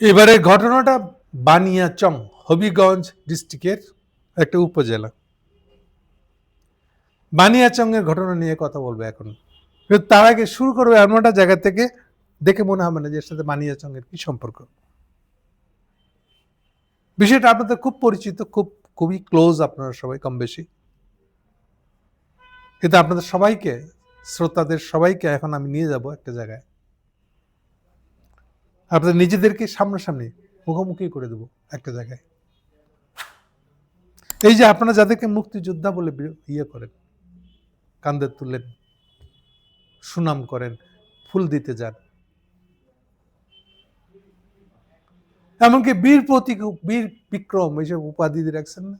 এবারে ঘটনাটা বানিয়াচং, হবিগঞ্জ ডিস্ট্রিক্টের একটা উপজেলা। বানিয়াচং এর ঘটনা নিয়ে কথা বলব এখন। তার আগে শুরু করব এমন একটা জায়গা থেকে দেখে মনে হবে না যে এর সাথে বানিয়াচং এর কি সম্পর্ক। বিষয়টা আপনাদের খুব পরিচিত, খুব, খুবই ক্লোজ আপনারা সবাই কম বেশি। কিন্তু আপনাদের সবাইকে, শ্রোতাদের সবাইকে এখন আমি নিয়ে যাব একটা জায়গায়। আপনাদের নিজেদেরকে সামনাসামনি মুখোমুখি করে দেবো একটা জায়গায়। এই যে আপনারা যাদেরকে মুক্তিযোদ্ধা বলে ইয়ে করেন কান্দে তুলেন, সুনাম করেন, ফুল দিতে যান। এমনকি বীর প্রতীক, বীর বিক্রম এইসব উপাধি দিয়ে রাখছেন না?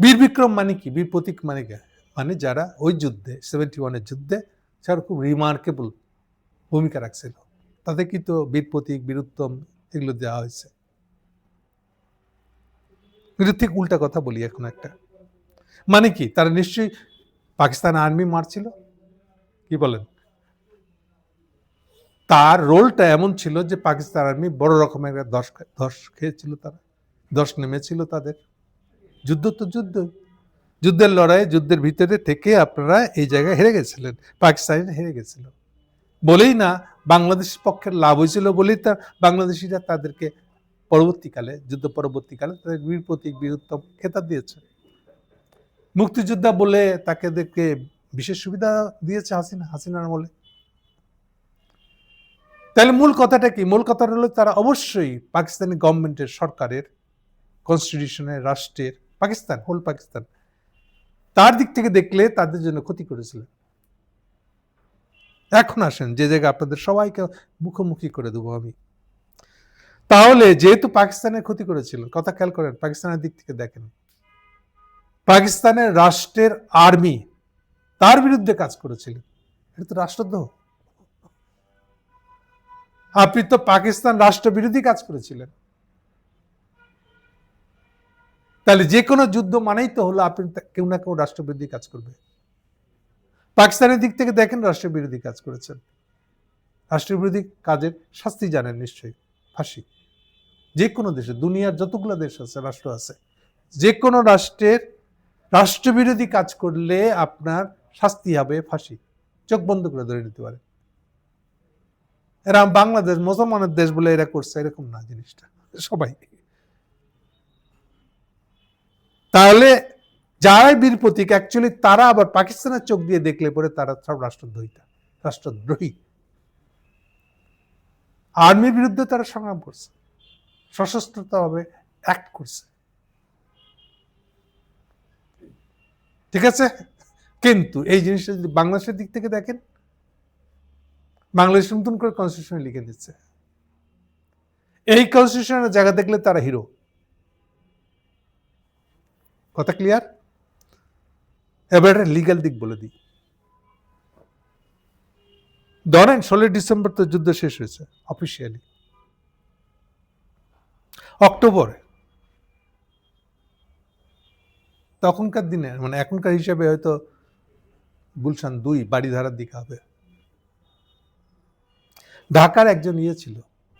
বীর বিক্রম মানে কি? বীর প্রতীক মানে মানে যারা ওই যুদ্ধে সেভেন্টি ওয়ানের যুদ্ধে যারা খুব রিমার্কেবল ভূমিকা রাখছিল। তাদের কিন্তু বীর প্রতীক বীর উত্তম এগুলো দেওয়া হয়েছে। কিন্তু ঠিক উল্টা কথা বলি এখন একটা। মানে কি? তারা নিশ্চয়ই পাকিস্তান আর্মি মারছিল? কি বলেন? তার রোলটা এমন ছিল যে পাকিস্তান আর্মি বড় রকমের দশ ধস খেয়েছিল তারা। দশ নেমেছিল তাদের। যুদ্ধ তো যুদ্ধ যুদ্ধের লড়াই, যুদ্ধের ভিতরে থেকে আপনারা এই জায়গায় হেরে গেছিলেন, পাকিস্তান হেরে গেছিল বলেই না, বাংলাদেশ পক্ষের লাভ হয়েছিল বলেই তা, বাংলাদেশিরা তাদেরকে পরবর্তীকালে, যুদ্ধ পরবর্তীকালে তাদের বীর প্রতীক বীরুত্তম খেতাব দিয়েছে। মুক্তিযোদ্ধা বলে তাদেরকে বিশেষ সুবিধা দিয়েছে হাসিনা, হাসিনার বলে তাহলে মূল কথাটা কি? মূল কথাটা হলো তারা অবশ্যই পাকিস্তানি গভর্নমেন্টের সরকারের কনস্টিটিউশনের রাষ্ট্রের, পাকিস্তান হোল পাকিস্তান তার দিক থেকে দেখলে তাদের জন্য ক্ষতি করেছিলেন এখন আসেন, যে জায়গায় আপনাদের সবাইকে মুখোমুখি করে দেবো আমি। তাহলে যেহেতু পাকিস্তানের ক্ষতি করেছিলেন কথা খেয়াল করেন, পাকিস্তানের দিক থেকে দেখেন। পাকিস্তানের রাষ্ট্রের আর্মি তার বিরুদ্ধে কাজ করেছিলেন এটা তো রাষ্ট্রদ্রোহ। আপনি তো পাকিস্তান রাষ্ট্রবিরোধী কাজ করেছিলেন। তাহলে যে কোনো যুদ্ধ মানেই তো হলো আপনি কেউ না কেউ রাষ্ট্রবিরোধী কাজ করবে। পাকিস্তানের দিক থেকে দেখেন রাষ্ট্রবিরোধী কাজ করেছেন। রাষ্ট্রবিরোধী কাজের শাস্তি জানেন নিশ্চয়ই, ফাঁসি। যে কোনো দেশে, দুনিয়ার যতগুলো দেশ আছে, রাষ্ট্র আছে, যে কোনো রাষ্ট্রের রাষ্ট্রবিরোধী কাজ করলে আপনার শাস্তি হবে ফাঁসি। চোখ বন্ধ করে ধরে নিতে পারে এরা বাংলাদেশ, মুসলমানের দেশ বলে এরা করছে, এরকম না জিনিসটা। সবাই। তাহলে যারাই বীর প্রতীক অ্যাকচুয়ালি তারা আবার পাকিস্তানের চোখ দিয়ে দেখলে পরে তারা সব রাষ্ট্রদ্রোহিতা, রাষ্ট্রদ্রোহী। আর্মির বিরুদ্ধে তারা সংগ্রাম করছে সশস্ত্রতাভাবে অ্যাক্ট করছে। ঠিক আছে? কিন্তু এই জিনিসটা যদি বাংলাদেশের দিক থেকে দেখেন, বাংলাদেশ নতুন করে কনস্টিটিউশন লিখে দিচ্ছে। এই কনস্টিটিউশনের জায়গা দেখলে তারা হিরো কথা ক্লিয়ার এবার লিগ্যাল দিক বলে দিই। ধরেন ষোলোই ডিসেম্বর তো যুদ্ধ শেষ হয়েছে অফিসিয়ালি অক্টোবরে। তখনকার দিনে মানে এখনকার হিসাবে হয়তো গুলশান দুই, বাড়িধারার দিকে হবে। ঢাকার একজন ইয়ে ছিল,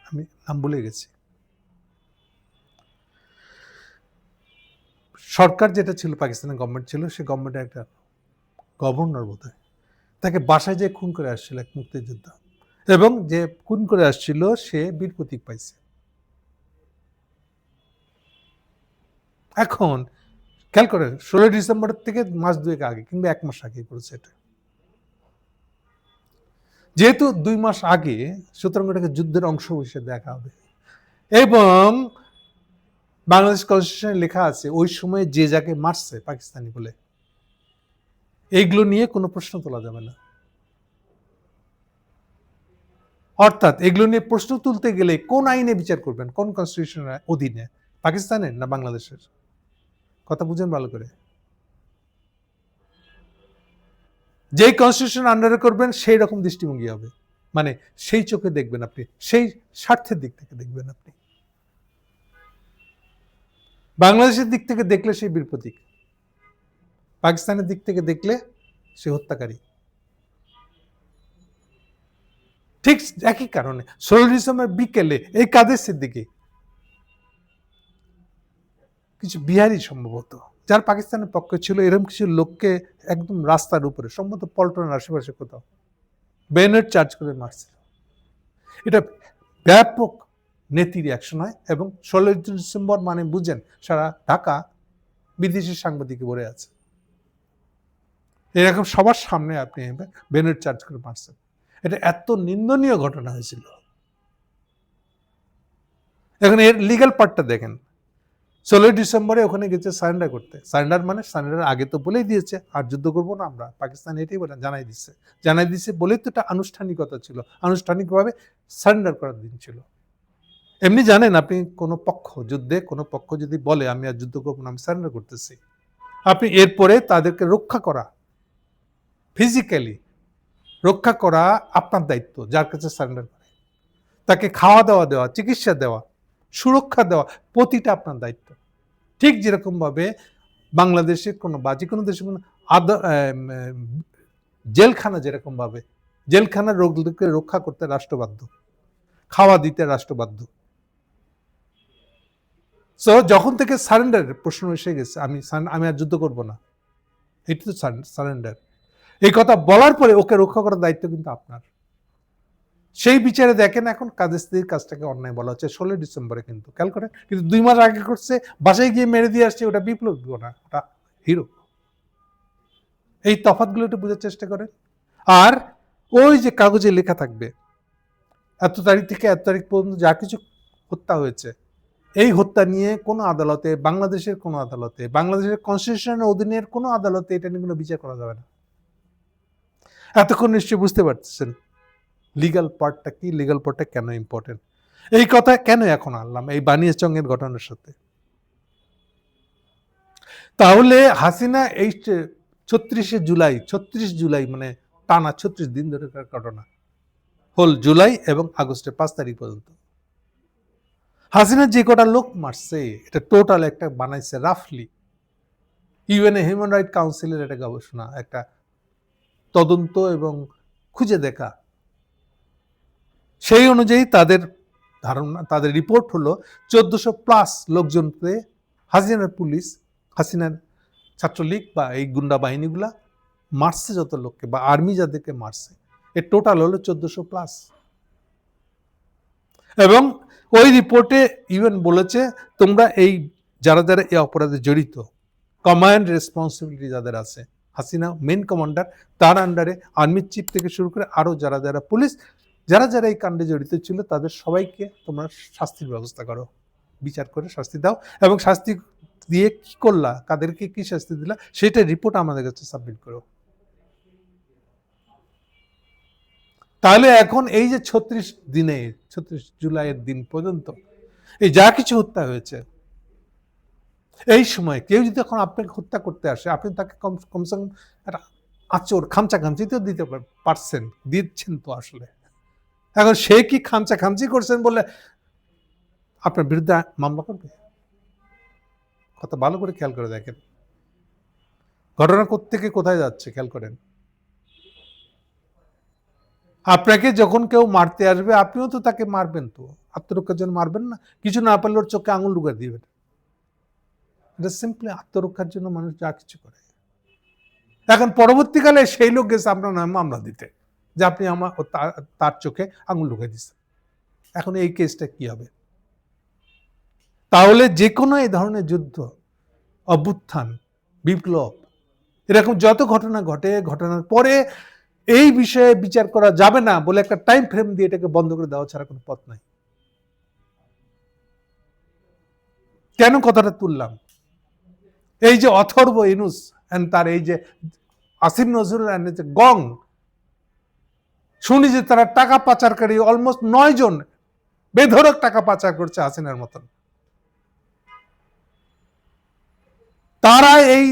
আমি নাম ভুলে গেছি। সরকার যেটা ছিল পাকিস্তানের গভর্নমেন্ট ছিল, সে গভর্নমেন্টের একটা গভর্নর বোধ তাকে বাসায় যে খুন করে আসছিল এক মুক্তিযোদ্ধা। এবং যে খুন করে আসছিল, সে বীর প্রতীক পাইছে। এখন খেয়াল করেন ষোলোই ডিসেম্বর থেকে মাস দুয়েক আগে, কিংবা এক মাস আগে করেছে এটা। যেহেতু দুই মাস আগে, সুতরাং এটাকে যুদ্ধের অংশ হিসেবে দেখা হবে। এবং বাংলাদেশ কনস্টিটিউশনে লেখা আছে, ওই সময় যে যাকে মারছে পাকিস্তানি বলে। এইগুলো নিয়ে কোনো প্রশ্ন তোলা যাবে না। অর্থাৎ এগুলো নিয়ে প্রশ্ন তুলতে গেলে কোন আইনে বিচার করবেন? কোন কনস্টিটিউশনের অধীনে? পাকিস্তানের না বাংলাদেশের? কথা বুঝেন ভালো করে। যেই কনস্টিটিউশন আন্ডারে করবেন, সেই রকম দৃষ্টিভঙ্গি হবে। মানে সেই চোখে দেখবেন আপনি, সেই স্বার্থের দিক থেকে দেখবেন আপনি। বাংলাদেশের দিক থেকে দেখলে সেই বীর প্রতীক। পাকিস্তানের দিক থেকে দেখলে সে হত্যাকারী। ঠিক একই কারণে ষোলো ডিসেম্বর বিকেলে এই কাদের সিদ্দিকি? কিছু বিহারি সম্ভবত, যার পাকিস্তানের পক্ষে ছিল এরকম কিছু লোককে একদম রাস্তার উপরে, সম্ভবত পল্টনের আশেপাশে কোথাও। বেনেট চার্জ করে মারছিল। এটা ব্যাপক নেতির অ্যাকশন হয় এবং ষোলোই ডিসেম্বর মানে বুঝেন সারা ঢাকা বিদেশি সাংবাদিক ভরে আছে। এরকম সবার সামনে আপনি বেনেট চার্জ করে মারছেন। এটা এত নিন্দনীয় ঘটনা হয়েছিল। এখন এর লিগ্যাল পার্টটা দেখেন। ষোলোই ডিসেম্বরে ওখানে গেছে সারেন্ডার করতে। সারেন্ডার মানে সারেন্ডার আগে তো বলেই দিয়েছে, আর যুদ্ধ করব না আমরা। পাকিস্তান এটাই বলে জানাই দিচ্ছে জানাই দিচ্ছে বলেই তো এটা আনুষ্ঠানিকতা ছিল। আনুষ্ঠানিকভাবে সারেন্ডার করার দিন ছিল। এমনি জানেন, আপনি কোনো পক্ষ, যুদ্ধে কোনো পক্ষ যদি বলে, আমি আর যুদ্ধ করব না, আমি সারেন্ডার করতেছি। আপনি এরপরে তাদেরকে রক্ষা করা ফিজিক্যালি রক্ষা করা আপনার দায়িত্ব, যার কাছে সারেন্ডার করে। তাকে খাওয়া দাওয়া দেওয়া, চিকিৎসা দেওয়া, সুরক্ষা দেওয়া, প্রতিটা আপনার দায়িত্ব। ঠিক যেরকমভাবে বাংলাদেশের কোনো বা যে কোনো দেশে কোনো জেলখানা যেরকমভাবে, জেলখানার রোগকে রক্ষা করতে রাষ্ট্রবাধ্য, খাওয়া দিতে রাষ্ট্রবাধ্য। সো যখন থেকে সারেন্ডারের প্রশ্ন এসে গেছে, আমি আমি আর যুদ্ধ করব না। এটি তো সারেন্ডার এই কথা বলার পরে ওকে রক্ষা করার দায়িত্ব কিন্তু আপনার। সেই বিচারে দেখেন এখন কাদের স্ত্রীর কাজটাকে অন্যায় বলা হচ্ছে, ষোলো ডিসেম্বরে কিন্তু। খেয়াল করেন, কিন্তু দুই মাস আগে করছে, বাসায় গিয়ে মেরে দিয়ে আসছে, ওটা বিপ্লব না, ওটা হিরো। এই তফাৎগুলো একটু বোঝার চেষ্টা করেন। আর ওই যে কাগজে লেখা থাকবে, এত তারিখ থেকে এত তারিখ পর্যন্ত যা কিছু হত্যা হয়েছে এই হত্যা নিয়ে কোনো আদালতে, বাংলাদেশের কোনো আদালতে, বাংলাদেশের কনস্টিটিউশনের অধীনের কোনো আদালতে এটা নিয়ে কোনো বিচার করা যাবে না। এতক্ষণ নিশ্চয়ই বুঝতে পারতেছেন লিগাল পার্টটা কি লিগাল পার্টটা কেন ইম্পর্টেন্ট এই কথা কেন এখন আনলাম, এই বানিয়াচঙ্গের ঘটনার সাথে? তাহলে হাসিনা এই ছত্রিশে জুলাই, ছত্রিশ জুলাই মানে টানা ছত্রিশ দিন ধরে ঘটনা। হল জুলাই এবং আগস্টের পাঁচ তারিখ পর্যন্ত। হাসিনা যে কটা লোক মারছে, এটা টোটাল একটা বানাইছে রাফলি ইউএনএ হিউম্যান রাইট কাউন্সিলের একটা গবেষণা, একটা তদন্ত এবং খুঁজে দেখা। সেই অনুযায়ী তাদের ধারণা, তাদের রিপোর্ট হলো চোদ্দশো প্লাস লোকজনকে হাসিনার পুলিশ, হাসিনার ছাত্রলীগ বা এই গুন্ডা বাহিনীগুলা মারছে যত লোককে, বা আর্মি যাদেরকে মারছে। এর টোটাল হলো চোদ্দশো প্লাস এবং ওই রিপোর্টে ইউএন বলেছে, তোমরা এই, যারা যারা এই অপরাধে জড়িত কমান্ড রেসপন্সিবিলিটি যাদের আছে, হাসিনা মেন কমান্ডার তার আন্ডারে আর্মির চিফ থেকে শুরু করে আরও যারা যারা পুলিশ যারা যারা এই কাণ্ডে জড়িত ছিল, তাদের সবাইকে তোমরা শাস্তির ব্যবস্থা করো। বিচার করে শাস্তি দাও এবং শাস্তি দিয়ে কি করলা, কাদেরকে কি শাস্তি দিলা, সেটা রিপোর্ট আমাদের কাছে সাবমিট করো। তাহলে এখন এই যে ছত্রিশ দিনে, ছত্রিশ জুলাইয়ের দিন পর্যন্ত, এই যা কিছু হত্যা হয়েছে, এই সময় কেউ যদি এখন আপনাকে হত্যা করতে আসে, আপনি তাকে কম কমসে কম একটা আচর খামচা খামচি তো দিতে পারছেন, দিচ্ছেন তো আসলে। এখন সে কি খামচা খামচি করছেন বলে আপনার বিরুদ্ধে মামলা করবে? কথা ভালো করে খেয়াল করে দেখেন। ঘটনা থেকে কোথায় যাচ্ছে, খেয়াল করেন। আপনাকে যখন কেউ মারতে আসবে, আপনিও তো তাকে মারবেন তো। আত্মরক্ষার জন্য মারবেন না। কিছু না পারলে ওর চোখে আঙুল ঢুকে দিবেন। এটা সিম্পলি আত্মরক্ষার জন্য মানুষ যা কিছু করে। এখন পরবর্তীকালে সেই লোক গেছে আপনার নামে মামলা দিতে, যে আপনি আমার তার চোখে আঙুল ঢুকে দিচ্ছেন এখন এই কেসটা কি হবে? তাহলে যে কোনো এই ধরনের যুদ্ধ, অভ্যুত্থান, বিপ্লব, এরকম যত ঘটনা ঘটে, ঘটনার পরে এই বিষয়ে বিচার করা যাবে না বলে একটা টাইম ফ্রেম দিয়ে এটাকে বন্ধ করে দেওয়া ছাড়া কোনো পথ নাই। কেন কথাটা তুললাম? এই যে অথর্ব ইনুস তার এই যে আসিম নজরুল যে গং, শুনি যে তারা টাকা পাচারকারী অলমোস্ট নয় জন বেধরক টাকা পাচার করছে হাসিনার মতন। তারা এই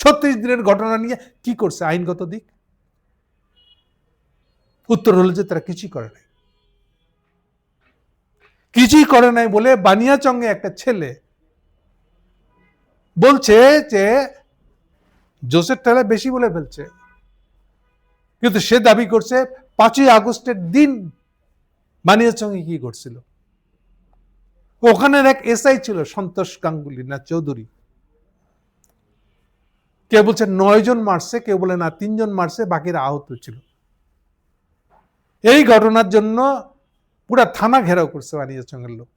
ছত্রিশ দিনের ঘটনা নিয়ে কি করছে? আইনগত দিক? উত্তর হলো যে তারা কিছুই করে নাই। কিছুই করে নাই বলে বানিয়াচঙ্গে একটা ছেলে বলছে যে, জোসেফ টেলা বেশি বলে ফেলছে। কিন্তু সে দাবি করছে, পাঁচই আগস্টের দিন বানিয়ার সঙ্গে কি করছিল। ওখানের এক এসআই ছিল সন্তোষ গাঙ্গুলি, না চৌধুরী। কেউ বলছে নয় জন মারছে, কেউ বলে না, তিনজন মারছে, বাকিরা আহত ছিল। এই ঘটনার জন্য পুরা থানা ঘেরাও করছে বানিয়ার সঙ্গের লোক।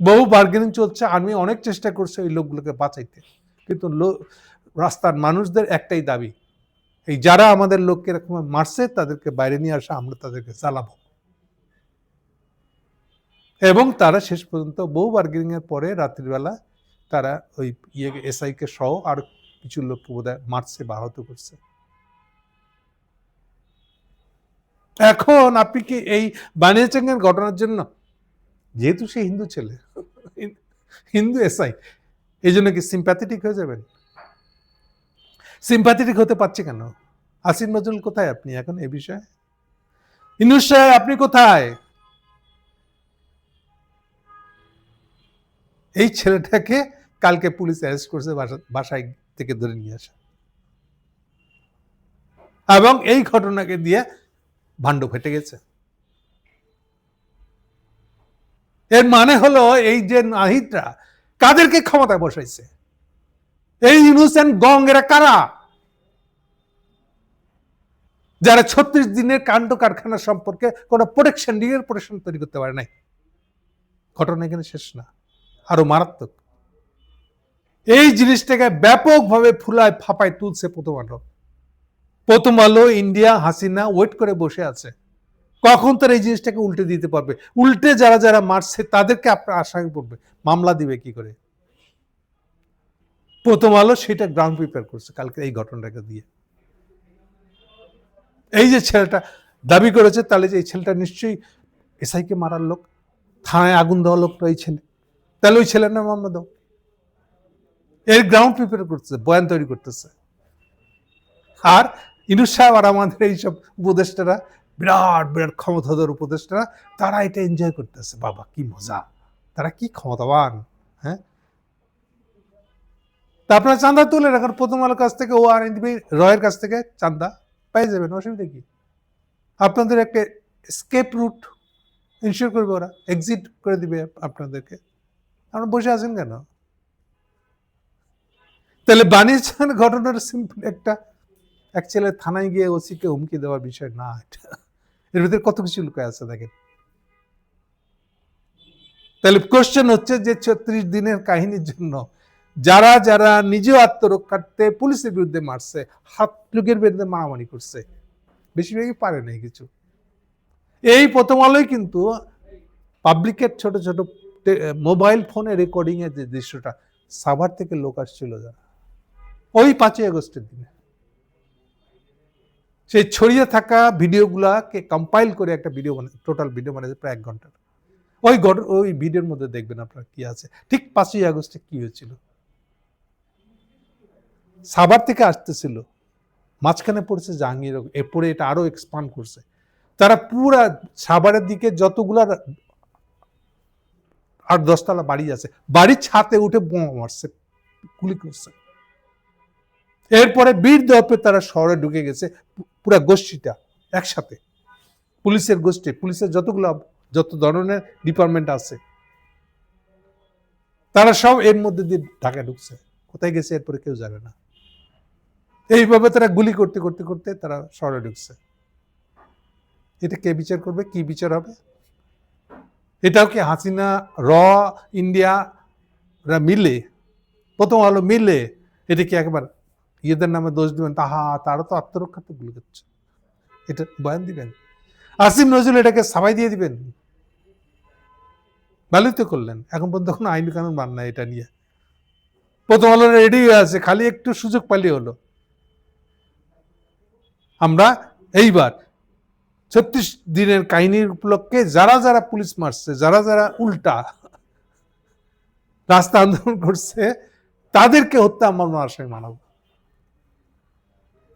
বহু বার্গেনিং চলছে আর্মি অনেক চেষ্টা করছে ওই লোকগুলোকে বাঁচাইতে। কিন্তু রাস্তার মানুষদের একটাই দাবি, এই যারা আমাদের লোককে এরকম মারছে, তাদেরকে বাইরে নিয়ে আসা, আমরা তাদেরকে চালাবো। এবং তারা শেষ পর্যন্ত বহু বার্গেনিং এর পরে রাত্রিবেলা তারা ওই ইয়ে এসআই কে সহ আর কিছু লোককে বোধহয় মারছে, বা আহত করছে। এখন আপনি কি এই বানিয়াচঙ্গের ঘটনার জন্য? যেহেতু সে হিন্দু ছেলে। হিন্দু এসআই। এই জন্য কি সিম্প্যাথেটিক হয়ে যাবেন? সিম্প্যাথেটিক হতে পারছে কেন? আসিন নজরুল কোথায় আপনি এখন এ বিষয়ে? ইনুস সাহেব, আপনি কোথায়? এই ছেলেটাকে কালকে পুলিশ অ্যারেস্ট করছে, বাসা- বাসায় থেকে ধরে নিয়ে আসা। এবং এই ঘটনাকে দিয়ে ভাণ্ড ফেটে গেছে। এর মানে হলো এই যে নাহিদরা কাদেরকে ক্ষমতায় বসাইছে? এই ইউনুসেন গং এরা কারা? যারা ছত্রিশ দিনের কাণ্ড কারখানা সম্পর্কে কোনো প্রোটেকশন লিগেল প্রোটেকশন তৈরি করতে পারে নাই। ঘটনা এখানে শেষ না, আরও মারাত্মক। এই জিনিসটাকে ব্যাপকভাবে ফুলায় ফাপায় তুলছে প্রথম আলো। প্রথম আলো ইন্ডিয়া, হাসিনা ওয়েট করে বসে আছে। কখন তার এই জিনিসটাকে উল্টে দিতে পারবে? উল্টে যারা যারা মারছে, তাদেরকে আপনার আশায় পড়বে। মামলা দিবে কি করে? প্রথম আলো সেটা গ্রাউন্ড প্রিপেয়ার করছে কালকে এই ঘটনাটাকে দিয়ে। এই যে ছেলেটা দাবি করেছে, তাহলে যে এই ছেলেটা নিশ্চয়ই এসআইকে মারার লোক, থানায় আগুন দেওয়া লোকটা ওই ছেলে তাহলে ওই ছেলের নাম মামলা দাও। এর গ্রাউন্ড প্রিপেয়ার করতেছে, বয়ান তৈরি করতেছে। আর ইনুস সাহেব আর আমাদের এইসব উপদেষ্টারা, বিরাট বিরাট ক্ষমতাধর উপদেষ্টারা, তারা এটা এনজয় করতেছে। বাবা, কি মজা। তারা কি ক্ষমতাবান হ্যাঁ? তা আপনারা চান্দা তুলে রাখার প্রথম আলোর কাছ থেকে ও আর রয়ের কাছ থেকে চান্দা পেয়ে যাবেন, অসুবিধা কি? আপনাদের একটা স্কেপ রুট ইনশিওর করবে ওরা এক্সিট করে দিবে আপনাদেরকে। আপনারা বসে আছেন কেন? তাহলে বানিয়েছেন ঘটনার সিম্পল একটা এক ছেলে থানায় গিয়ে ওসিকে হুমকি দেওয়ার বিষয় না, এটা এর ভিতরে কত কিছু লুকায় আছে দেখেন। তাহলে কোশ্চেন হচ্ছে যে ছত্রিশ দিনের কাহিনীর জন্য যারা যারা নিজেও আত্মরক্ষার্থে পুলিশের বিরুদ্ধে মারছে, হাত লোকের বিরুদ্ধে মারামারি করছে, বেশিরভাগই পারে নাই কিছু। এই প্রথম আলোই কিন্তু পাবলিকের ছোট ছোট মোবাইল ফোনে রেকর্ডিং এর যে দৃশ্যটা, সাভার থেকে লোক আসছিল যারা ওই পাঁচই আগস্টের দিনে। সেই ছড়িয়ে থাকা ভিডিওগুলাকে কম্পাইল করে একটা ভিডিও বানায় টোটাল ভিডিও বানিয়েছে প্রায় এক ঘণ্টার। ওই ওই ভিডিওর মধ্যে দেখবেন আপনার কি আছে। ঠিক পাঁচই আগস্টে কি হয়েছিল? সাবার থেকে আসতেছিল। মাঝখানে পড়ছে জাহাঙ্গীর এরপরে এটা আরও এক্সপান্ড করছে। তারা পুরা সাভারের দিকে যতগুলা আর দশতলা বাড়ি আছে, বাড়ির ছাতে উঠে বোমা মারছে, গুলি করছে। এরপরে বীর দর্পে তারা শহরে ঢুকে গেছে পুরা গোষ্ঠীটা একসাথে। পুলিশের গোষ্ঠী, পুলিশের যতগুলো, যত ধরনের ডিপার্টমেন্ট আছে, তারা সব এর মধ্যে দিয়ে ঢাকা ঢুকছে। কোথায় গেছে এরপরে কেউ জানে না। এইভাবে তারা গুলি করতে করতে করতে তারা শহরে ঢুকছে। এটা কে বিচার করবে? কি বিচার হবে? এটাও কি হাসিনা, র, ইন্ডিয়া মিলে, প্রথম আলো মিলে, এটা কি একবার ইয়েদের নামে দোষ দিবেন তাহা তারা তো আত্মরক্ষাতে গুলি করছে। এটা বয়ান দিবেন। আসিম নজরুল এটাকে সাবাই দিয়ে দিবেন। ভালোই করলেন। এখন পর্যন্ত কোনো আইন কানুন মান নাই এটা নিয়ে। প্রথম আলো রেডি হয়ে আছে, খালি একটু সুযোগ পালি হলো। আমরা এইবার ছত্রিশ দিনের কাহিনীর উপলক্ষে যারা যারা পুলিশ মারছে, যারা যারা উল্টা রাস্তা আন্দোলন করছে, তাদেরকে হত্যা মামলা আসামি মানাবো।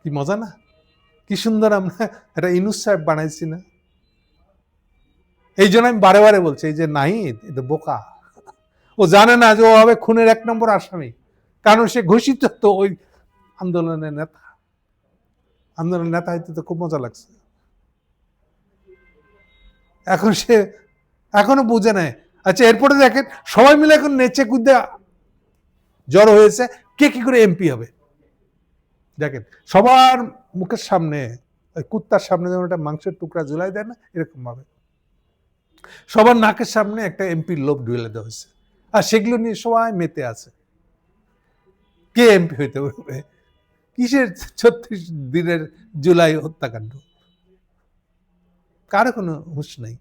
কি মজা না? কি সুন্দর আমরা একটা ইনুস সাহেব বানাইছি না? এই জন্য আমি বারে বারে বলছি, এই যে নাহিদ এটা বোকা, ও জানে না যে ও হবে খুনের এক নম্বর আসামি। কারণ সে ঘোষিত তো ওই আন্দোলনের নেতা। আন্দোলনের নেতা হইতে তো খুব মজা লাগছে। এখন সে এখনও বুঝে নেয়। আচ্ছা এরপরে দেখেন, সবাই মিলে এখন নেচে কুদে জড়ো হয়েছে। কে কি করে এমপি হবে? দেখেন, সবার মুখের সামনে ওই কুত্তার সামনে যেমন একটা মাংসের টুকরা ঝুলাই দেয় না এরকম ভাবে সবার নাকের সামনে একটা এমপির লোভ ঢুলে দেওয়া হয়েছে। আর সেগুলো নিয়ে সবাই মেতে আছে। কে এমপি হইতে পারবে? কিসের ছত্রিশ দিনের জুলাই হত্যাকাণ্ড? কারও কোনো হুঁশ নাই।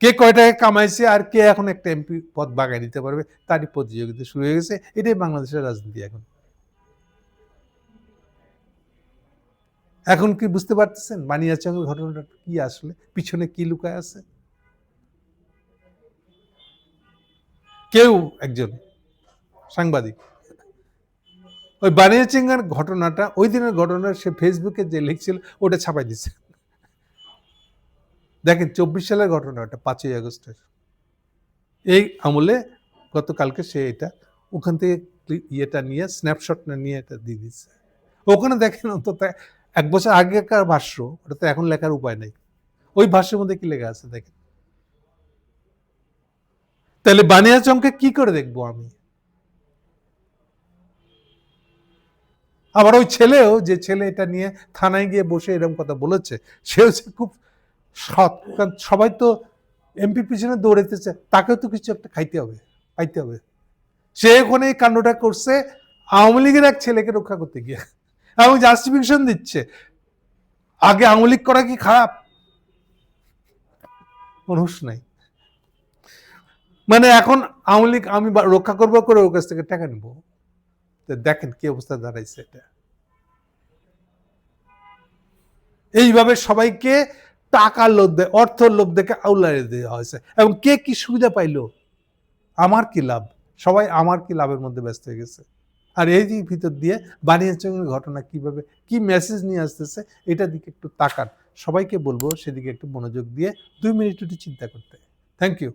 কে কয়টাকে কামাইছে আর কে এখন একটা এমপি পদ বাগায় নিতে পারবে, তারই প্রতিযোগিতা শুরু হয়ে গেছে। এটাই বাংলাদেশের রাজনীতি এখন। এখন কি বুঝতে পারতেছেন? বানিয়াচঙ্গের ঘটনাটা কি আসলে? পিছনে কি লুকায় আছে? কেউ একজন সাংবাদিক। ওই বানিয়াচিঙ্গার ঘটনাটা, ওই দিনের ঘটনা সে ফেসবুকে যে লিখছিল, ওটা ছাপাই দিছে। দেখেন, চব্বিশ সালের ঘটনা ওটা পাঁচই আগস্টের। এই আমলে গতকালকে সে এটা, ওখান থেকে ইয়েটা নিয়ে স্ন্যাপশটটা নিয়ে এটা দিয়ে দিচ্ছে ওখানে দেখেন অন্তত এক বছর আগেকার ভাষ্য ওটা তো এখন লেখার উপায় নেই। ওই ভাষ্যের মধ্যে কি লেখা আছে দেখেন। তাহলে বানিয়াচংকে কি করে দেখব আমি? আবার ওই ছেলেও, যে ছেলে এটা নিয়ে থানায় গিয়ে বসে এরকম কথা বলেছে সে হচ্ছে খুব সৎ। কারণ সবাই তো এমপি পিছনে দৌড়াইতেছে তাকেও তো কিছু একটা খাইতে হবে, পাইতে হবে। সে ওখানে এই কাণ্ডটা করছে, আওয়ামী লীগের এক ছেলেকে রক্ষা করতে গিয়ে। এবং জাস্টিফিকেশন দিচ্ছে। আগে লীগ করা কি খারাপ? মানুষ নাই। মানে এখন আওয়ামী আমি রক্ষা করব করে ওর কাছ থেকে টাকা নিব। দেখেন কি অবস্থা দাঁড়াইছে এটা। এইভাবে সবাইকে টাকার লোভ দেয় অর্থর লোভ দেখে আউলারে দেওয়া হয়েছে। এবং কে কি সুবিধা পাইলো? আমার কি লাভ? সবাই আমার কি লাভের মধ্যে ব্যস্ত হয়ে গেছে। আর এই ভিতর দিয়ে বানিয়াচঙ্গের ঘটনা কীভাবে, কি মেসেজ নিয়ে আসতেছে এটা দিকে একটু তাকান। সবাইকে বলব সেদিকে একটু মনোযোগ দিয়ে দুই মিনিট একটু চিন্তা করতে। Thank you